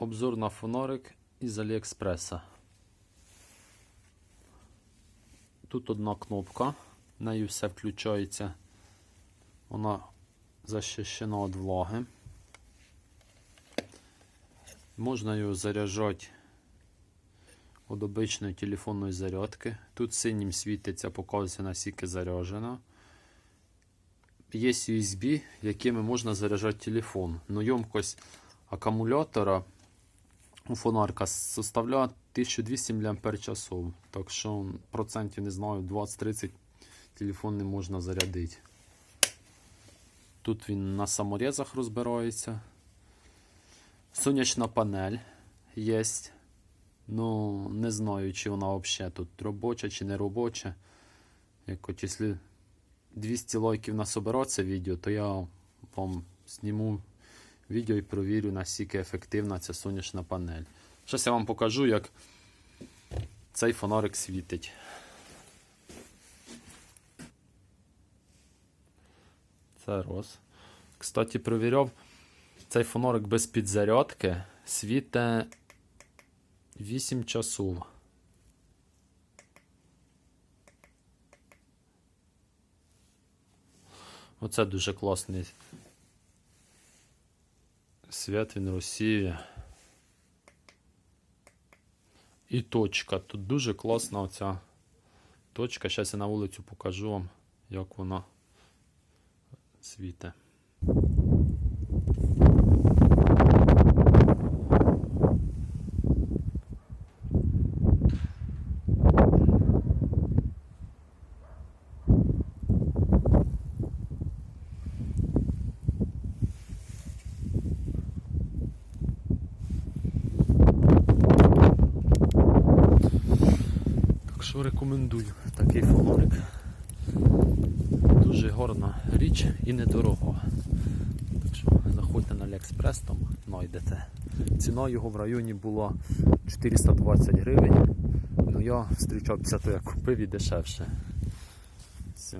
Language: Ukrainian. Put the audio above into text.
Обзор на фонарик із Аліекспреса. Тут одна кнопка, нею все включається. Вона захищена від влаги. Можна його заряджати від обичної телефонної зарядки. Тут синім світиться, показується наскільки заряджена. Є USB, якими можна заряджати телефон. Но ємкость акумулятора фонарка составляє 1200 мАч. Так що процентів не знаю, 20-30 телефон не можна зарядити. Тут він на саморезах розбирається. Сонячна панель є. Ну, не знаю, чи вона взагалі тут робоча чи не робоча. Як от, якщо 200 лайків насобирать це відео, то я вам зніму відео і провірю, наскільки ефективна ця сонячна панель. Зараз я вам покажу, як цей фонарик світить. Це роз. Кстати, провіряв, цей фонарик без підзарядки світить 8 часов. Оце дуже класний свят він Росії. І точка. Тут дуже класна оця точка. Зараз я на вулицю покажу вам, як вона світе. Так що рекомендую такий фонарик. Дуже горна річ і недорого. Так що заходьте на Aliexpress, там знайдете. Ціна його в районі була 420 гривень. Ну я зустрічав то я купив і дешевше. Все.